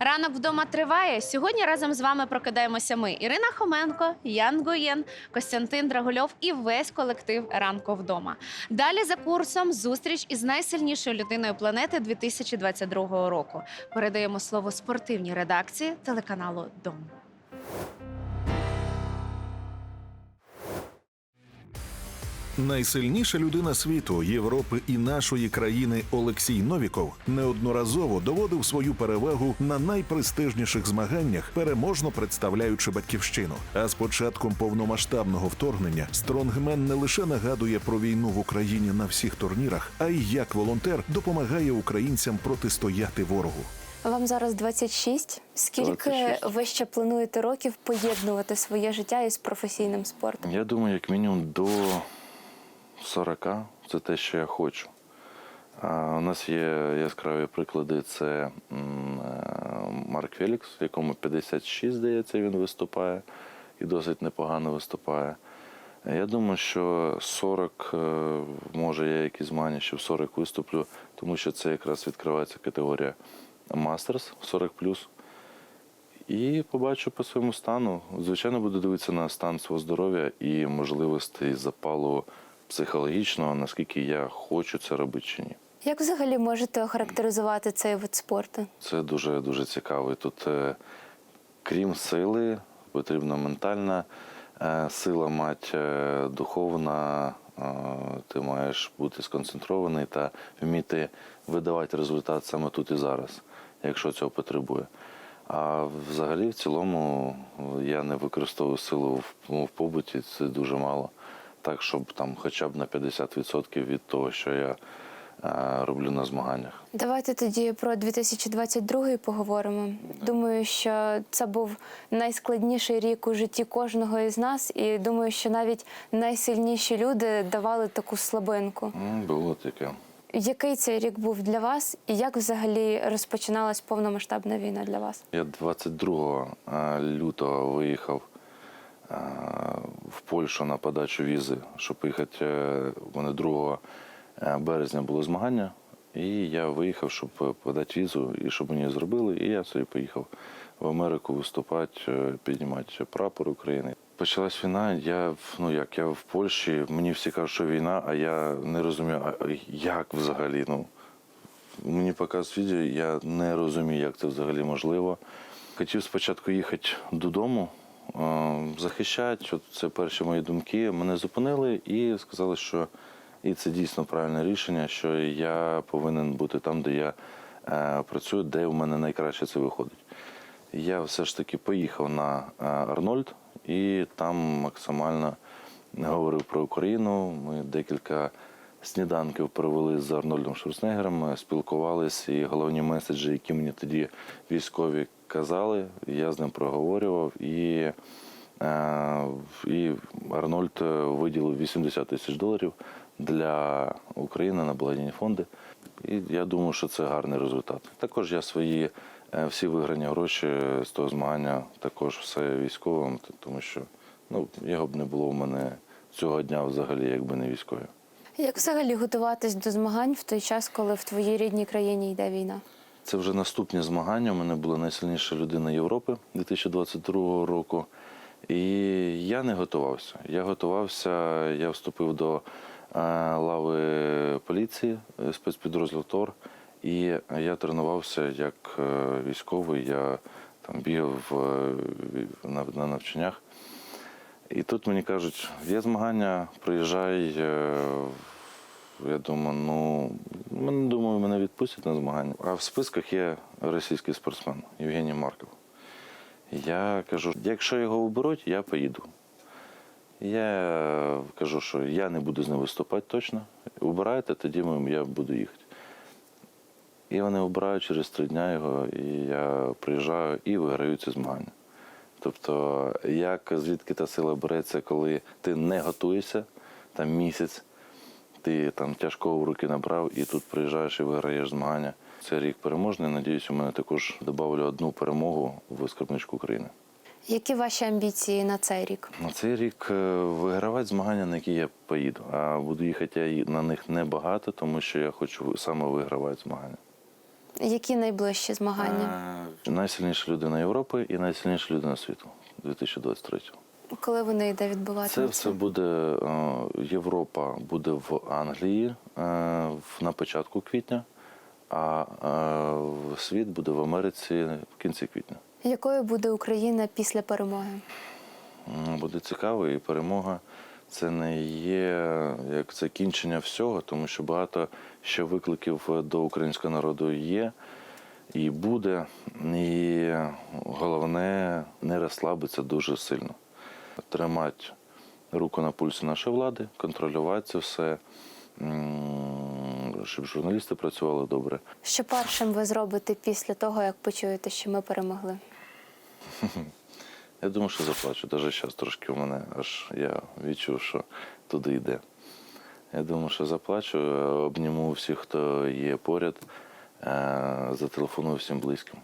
Ранок вдома триває. Сьогодні разом з вами прокидаємося ми. Ірина Хоменко, Ян Гоєн, Костянтин Драгульов і весь колектив ранку вдома. Далі за курсом зустріч із найсильнішою людиною планети 2022 року. Передаємо слово спортивній редакції телеканалу Дом. Найсильніша людина світу, Європи і нашої країни Олексій Новіков неодноразово доводив свою перевагу на найпрестижніших змаганнях, переможно представляючи батьківщину. А з початком повномасштабного вторгнення Стронгмен не лише нагадує про війну в Україні на всіх турнірах, а й як волонтер допомагає українцям протистояти ворогу. Вам зараз 26. Скільки 26. ви ще плануєте років поєднувати своє життя із професійним спортом? Я думаю, як мінімум до 40 це те, що я хочу. У нас є яскраві приклади. Це е, Марк Фелікс, якому 56, здається, він виступає і досить непогано виступає. Я думаю, що 40, е, може, я якісь змагання, що в 40 виступлю, тому що це якраз відкривається категорія Мастерс 40 і побачу по своєму стану. Звичайно, буду дивитися на стан свого здоров'я і можливостей запалу психологічного, наскільки я хочу це робити чи ні. Як взагалі можете охарактеризувати цей вид спорту? Це дуже дуже цікаво. І Тут, е, крім сили, потрібна ментальна е, сила, мать е, духовна. Е, Ти маєш бути сконцентрований та вміти видавати результат саме тут і зараз, якщо цього потребує. А взагалі, в цілому, я не використовую силу в, ну, в побуті, це дуже мало. Так, щоб там хоча б на 50% від того, що я е, роблю на змаганнях. Давайте тоді про 2022 поговоримо. Думаю, що це був найскладніший рік у житті кожного із нас, і думаю, що навіть найсильніші люди давали таку слабинку. Було таке. Який цей рік був для вас, і як взагалі розпочиналась повномасштабна війна для вас? Я 22 е, лютого виїхав в Польщу на подачу візи, щоб поїхати. е, У мене 2 е, березня було змагання, і я виїхав, щоб подати візу, і щоб мені зробили. І я собі поїхав в Америку виступати, е, піднімати прапор України. Почалась війна. Я ну як я в Польщі, мені всі кажуть, що війна, а я не розумію, як взагалі. Ну Мені показують відео, я не розумію, як це взагалі можливо. Хотів спочатку їхати додому, е, захищати. Це перші мої думки. Мене зупинили і сказали, що і це дійсно правильне рішення, що я повинен бути там, де я е, працюю, де в мене найкраще це виходить. Я все ж таки поїхав на е, Арнольд і там максимально говорив про Україну. Ми декілька сніданків провели з Арнольдом Шварценеггером, спілкувалися, і головні меседжі, які мені тоді військові казали, я з ним проговорював. І, е, і Арнольд виділив 80 тисяч доларів для України на благодійні фонди. І я думаю, що це гарний результат. Також я свої е, всі виграні гроші з того змагання також все військовим, тому що ну, його б не було в мене цього дня взагалі, якби не військові. Як взагалі готуватись до змагань в той час, коли в твоїй рідній країні йде війна? Це вже наступні змагання. У мене була найсильніша людина Європи 2022 року. І я не готувався. Я готувався, я вступив до е, лави поліції, е, спецпідрозділ ТОР, і я тренувався як е, військовий. Я там бігав на, на навчаннях. І тут мені кажуть, є змагання, приїжджай. Я думаю, ну мене думаю, мене відпустять на змагання. А в списках є російський спортсмен Євгеній Марков. Я кажу, якщо його оберуть, я поїду. Я кажу, що я не буду з ним виступати точно. Обирайте, тоді я буду їхати. І вони обирають через три дні його, і я приїжджаю і виграю ці змагання. Тобто, як звідки та сила береться, коли ти не готуєшся там місяць, ти там тяжко в руки набрав і тут приїжджаєш і виграєш змагання. Це рік переможний. Надіюсь, у мене також додавлю одну перемогу в скарбничку України. Які ваші амбіції на цей рік? На цей рік е, вигравати змагання, на які я поїду. А буду їхати я на них небагато, тому що я хочу саме вигравати змагання. Які найближчі змагання? Е, Найсильніша людина Європи і найсильніша людина світу 2023. Коли вони йде Це відбуватися? все буде е, Європа буде в Англії е, на початку квітня, а е, світ буде в Америці в кінці квітня. Якою буде Україна після перемоги? Буде цікаво, і перемога це не є як закінчення всього, тому що багато ще викликів до українського народу є і буде. І головне не розслабитися дуже сильно. Тримати руку на пульсі нашої влади, контролювати це все, щоб журналісти працювали добре. Що першим ви зробите після того, як почуєте, що ми перемогли? Я думаю, що заплачу. Навіть зараз трошки у мене аж я відчув, що туди йде. Я думаю, що заплачу, обніму всіх, хто є поряд, е, зателефоную всім близьким.